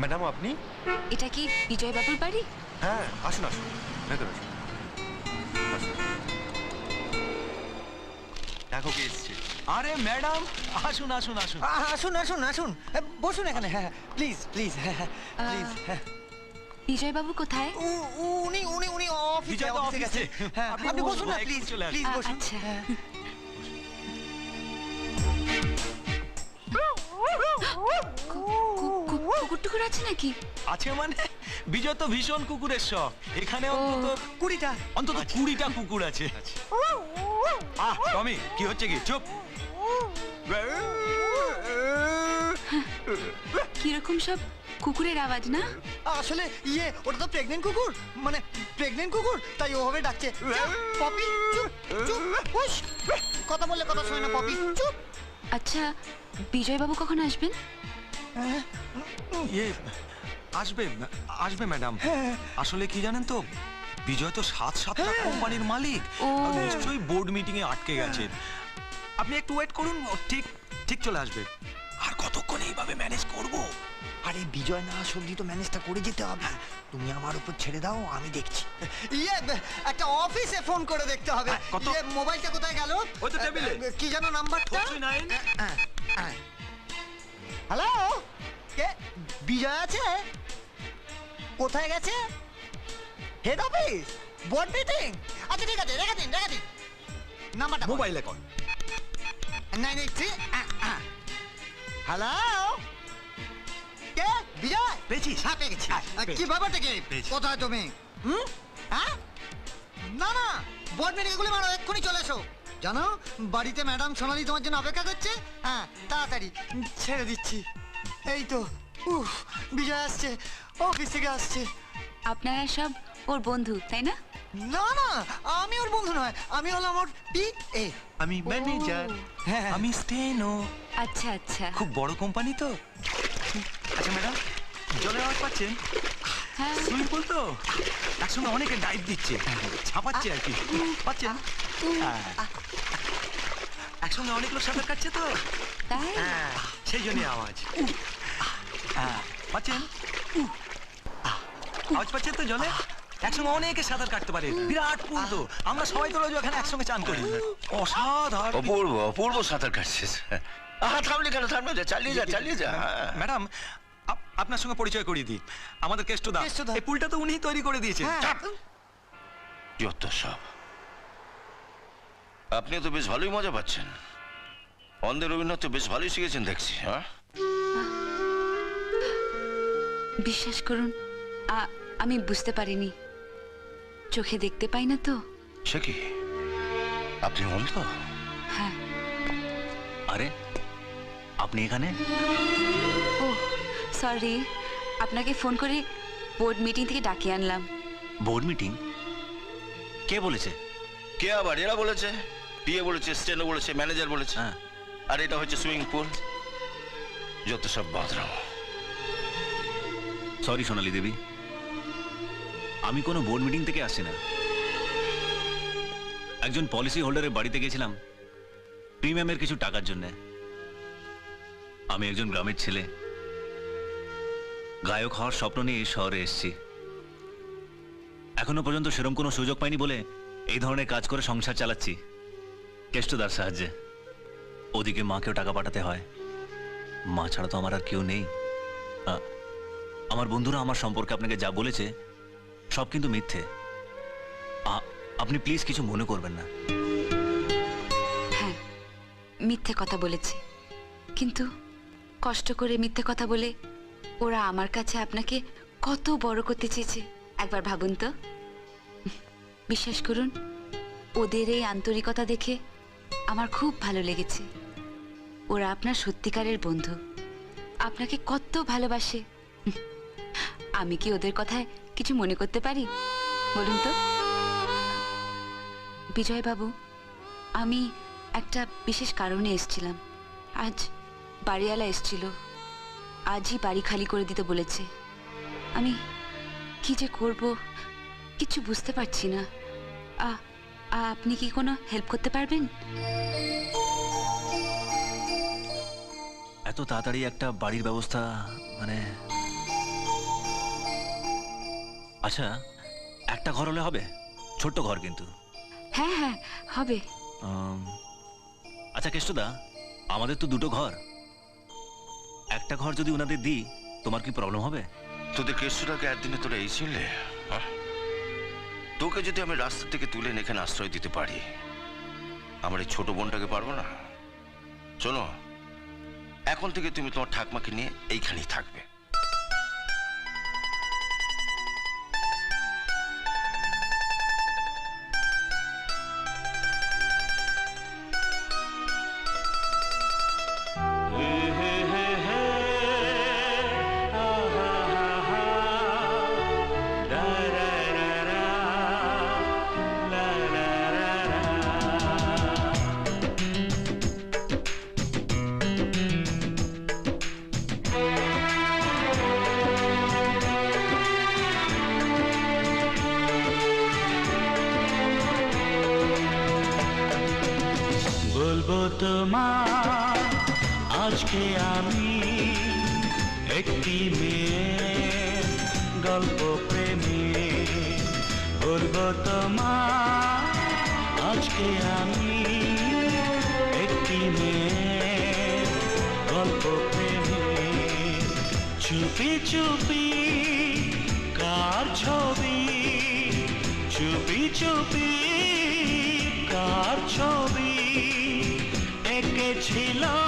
Madam আপনি? এটা কি বিজয় বাবুর বাড়ি? হ্যাঁ আসুন আসুন। ভেতরে আসুন। আসুন। দেখো কে এসছে। আরে ম্যাডাম আসুন আসুন আসুন। আসুন আসুন আসুন। বসুন এখানে। হ্যাঁ প্লিজ প্লিজ প্লিজ বিজয় বাবু কোথায়? উনি উনি উনি অফিসে অফিসে গেছে। হ্যাঁ আপনি বসুন, না প্লিজ প্লিজ বসুন। আচ্ছা। হ্যাঁ। কুকুর টুকুর আছে নাকি? আছে মানে? বিজয় তো ভীষণ কুকুরের শখ। এখানে অন্তত কুড়িটা। অন্তত কুড়িটা কুকুর আছে। আহ টমি কি হচ্ছে কি? চুপ। কীরকম সব কুকুরের আওয়াজ না? আসলে ইয়ে ওটা তো প্রেগনেন্ট কুকুর। মানে প্রেগনেন্ট কুকুর তাই ওভাবে ডাকছে। পপি চুপ চুপ। হুশ। কথা বললে কথা শোনে না পপি। চুপ। আচ্ছা বিজয় বাবু কখন আসবেন? ইয়ে আসবে আসবে ম্যাডাম। আসলে কি জানেন তো? বিজয় তো সাত সাতটা কোম্পানির মালিক। নিশ্চয়ই বোর্ড মিটিং এ আটকে গেছে। আপনি একটু ওয়েট করুন ঠিক ঠিক চলে আসবে। আর কতক্ষণ এইভাবে ম্যানেজ করব? আরে বিজয় না সবজি তো ম্যানেজটা করে যেতে হবে। তুমি আমার উপর ছেড়ে দাও আমি দেখছি। ইয়ে একটা অফিসে ফোন করে দেখতে হবে। হ্যাঁ, কত? ইয়ে, মোবাইলটা কোথায় গেল? ওই তো টেবিলে। কি যেন নাম্বারটা? 49? হ্যালো? বিজয় আছে? কোথায় গেছে? হেড অফিস বোর্ড মিটিং আচ্ছা ঠিক আছে রেখে দিন রেখে দিন। নাম্বারটা মোবাইলে call nine eight three hello কে? বিজয়? পেয়েছিস? হ্যাঁ পেয়ে গেছি। কি ব্যাপারটা কি? পেয়েছি। কোথায় তুমি? হুম? হ্যাঁ? না না বোর্ড মিটিং গুলি মারো এক্ষুনি চলে এসো। জানো বাড়িতে ম্যাডাম সোনালি তোমার জন্য অপেক্ষা করছে? হ্যাঁ তাড়াতাড়ি ছেড়ে দিচ্ছি। এই তো উফ বিজয় আসছে অফিস থেকে আসছে। আপনারা সব ওর বন্ধু তাই না? না না আমি ওর বন্ধু নয় আমি হলাম ওর পি এ আমি ম্যানেজার হ্যাঁ আমি স্টেনো আচ্ছা আচ্ছা। খুব বড় কোম্পানি তো। আচ্ছা ম্যাডাম জলের আওয়াজ পাচ্ছেন? হ্যাঁ। সুইমিং পুল তো? একসঙ্গে অনেকে ডাইভ দিচ্ছে ছাপাচ্ছে আর কি। পাচ্ছেন? হ্যাঁ। একসঙ্গে অনেক লোক সাঁতার কাটছে তো? হ্যাঁ সেই জন্যই আওয়াজ। হ্যাঁ, পাচ্ছেন? আওয়াজ পাচ্ছেন তো জলে? একসঙ্গে অনেকে সাঁতার কাটতে পারে। বিরাট পুল তো। আমরা সবাই তো রোজ ওখানে একসঙ্গে চান করি। অসাধারণ। অপূর্ব অপূর্ব সাঁতার কাটছিস। আহা থামলি কেন? থামলি যা চালিয়ে যা চালিয়ে যা। হ্যাঁ। ম্যাডাম আপ- আপনার সঙ্গে পরিচয় করিয়ে দিই। আমাদের কেষ্টদা। কেষ্টদা। এই পুলটা তো উনিই তৈরি করে দিয়েছেন। হ্যাঁ। চাপ। যত সব আপনি তো বেশ ভালোই মজা পাচ্ছেন। অন্ধের রবীন্দ্রনাথ তো বেশ ভালোই শিখেছেন দেখছি হ্যাঁ? বিশ্বাস করুন আমি বুঝতে পারিনি। চোখে দেখতে পাই না তো। সে কি? আপনি অন্ধ হ্যাঁ। আরে আপনি এখানে? ও সরি আপনাকে ফোন করে বোর্ড মিটিং থেকে ডাকিয়ে আনলাম। Board meeting? কে বলেছে? কে আবার? এরা বলেছে। পিএ বলেছে স্টেনো বলেছে ম্যানেজার বলেছে। হ্যাঁ। আর এটা হচ্ছে সুইমিং পুল। যত সব বাদরাম। সরি সোনালি দেবী। আমি কোনো বোর্ড মিটিং থেকে আসছি না। একজন পলিসি হোল্ডারের বাড়িতে গেছিলাম প্রিমিয়ামের কিছু টাকার জন্য। আমি একজন গ্রামের ছেলে। গায়ক হওয়ার স্বপ্ন নিয়ে শহরে এসেছি। এখনও পর্যন্ত সেরকম কোনো সুযোগ পাইনি বলে এই ধরনের কাজ করে সংসার চালাচ্ছি। কেষ্টদার সাহায্যে। ওদিকে মাকেও টাকা পাঠাতে হয়। মা ছাড়া তো আমার আর কেউ নেই। আ- আমার বন্ধুরা আমার সম্পর্কে আপনাকে যা বলেছে, সব কিন্তু মিথ্যে। আপনি প্লিজ কিছু মনে করবেন না। হ্যাঁ মিথ্যে কথা বলেছে। কিন্তু কষ্ট করে মিথ্যে কথা বলে ওরা আমার কাছে আপনাকে কত বড় করতে চেয়েছে, একবার ভাবুন তো। বিশ্বাস করুন, ওদের এই আন্তরিকতা দেখে আমার খুব ভালো লেগেছে। ওরা আপনার সত্যিকারের বন্ধু। আপনাকে কত ভালোবাসে আমি কি ওদের কথায় কিছু মনে করতে পারি? বলুন তো। বিজয়বাবু, আমি একটা বিশেষ কারণে এসেছিলাম। আজ বাড়িওয়ালা এসেছিল। আজই বাড়ি খালি করে দিতে বলেছে। আমি কি যে করব কিছু বুঝতে পারছি না। আপনি কি কোনো হেল্প করতে পারবেন? এত তাড়াতাড়ি একটা বাড়ির ব্যবস্থা মানে আচ্ছা একটা ঘর হলে হবে? ছোট্ট ঘর কিন্তু। হ্যাঁ হ্যাঁ হবে। আম, আচ্ছা কেষ্টদা আমাদের তো দুটো ঘর। একটা ঘর যদি ওনাদের দিই তোমার কি প্রবলেম হবে? তোদের কেষ্টটাকে একদিনে তোরা এই চিনলে? হ্যাঁ? তোকে যদি আমি রাস্তা থেকে তুলে এনে এখানে আশ্রয় দিতে পারি আমার এই ছোট বোনটাকে পারব না? শোনো এখন থেকে তুমি তোমার ঠাকমাকে নিয়ে এইখানেই থাকবে। তোমার। আজকে আমি একটি মেয়ের গল্প প্রেমে বলব তোমার। আজকে আমি একটি মেয়ের গল্প প্রেমে চুপি চুপি কার ছবি? চুপি চুপি কার ছবি? ছিল